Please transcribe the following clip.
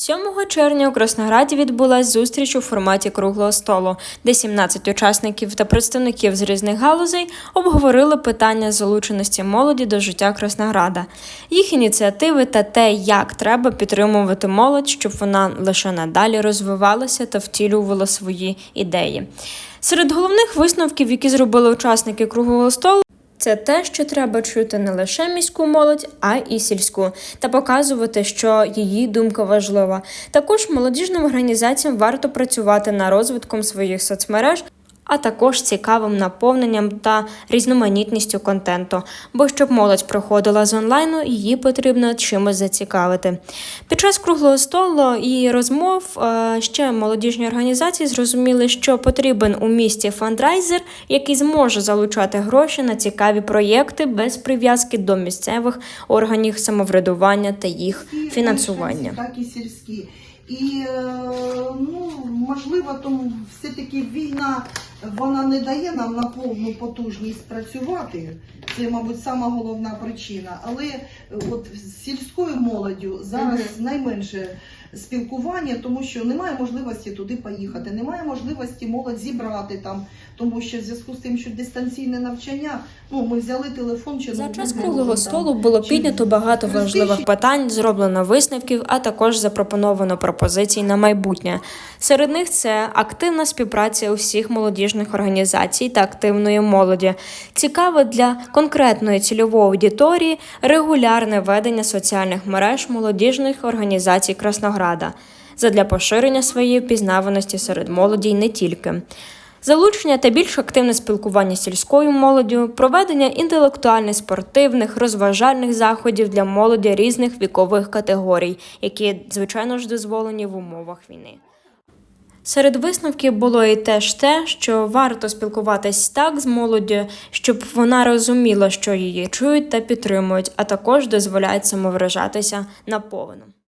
7 червня у Краснограді відбулась зустріч у форматі круглого столу, де 17 учасників та представників з різних галузей обговорили питання залученості молоді до життя Краснограда, їх ініціативи та те, як треба підтримувати молодь, щоб вона лише надалі розвивалася та втілювала свої ідеї. Серед головних висновків, які зробили учасники круглого столу. Це те, що треба чути не лише міську молодь, а й сільську, та показувати, що її думка важлива. Також молодіжним організаціям варто працювати над розвитком своїх соцмереж. А також цікавим наповненням та різноманітністю контенту. Бо щоб молодь приходила з онлайну, її потрібно чимось зацікавити. Під час круглого столу і розмов е, ще молодіжні організації зрозуміли, що потрібен у місті фандрайзер, який зможе залучати гроші на цікаві проєкти без прив'язки до місцевих органів самоврядування та їх фінансування. так і сільські. І е, ну, можливо, тому все-таки війна вона не дає нам на повну потужність працювати. Це, мабуть, сама головна причина. Але е, от з сільською молоддю зараз найменше спілкування, тому що немає можливості туди поїхати, немає можливості молодь зібрати там, тому що в зв'язку з тим, що дистанційне навчання, ну ми взяли телефон чи За час круглого столу було піднято багато важливих питань, зроблено висновків, а також запропоновано пропозицій на майбутнє. Серед них це активна співпраця усіх молодіжних організацій та активної молоді, цікаве для конкретної цільової аудиторії регулярне ведення соціальних мереж молодіжних організацій Краснограда задля поширення своєї впізнаваності серед молоді й не тільки. Залучення та більш активне спілкування з сільською молоддю, проведення інтелектуальних, спортивних, розважальних заходів для молоді різних вікових категорій, які, звичайно ж, дозволені в умовах війни. Серед висновків було і теж те, що варто спілкуватись так з молоддю, щоб вона розуміла, що її чують та підтримують, а також дозволяють самовиражатися наповну.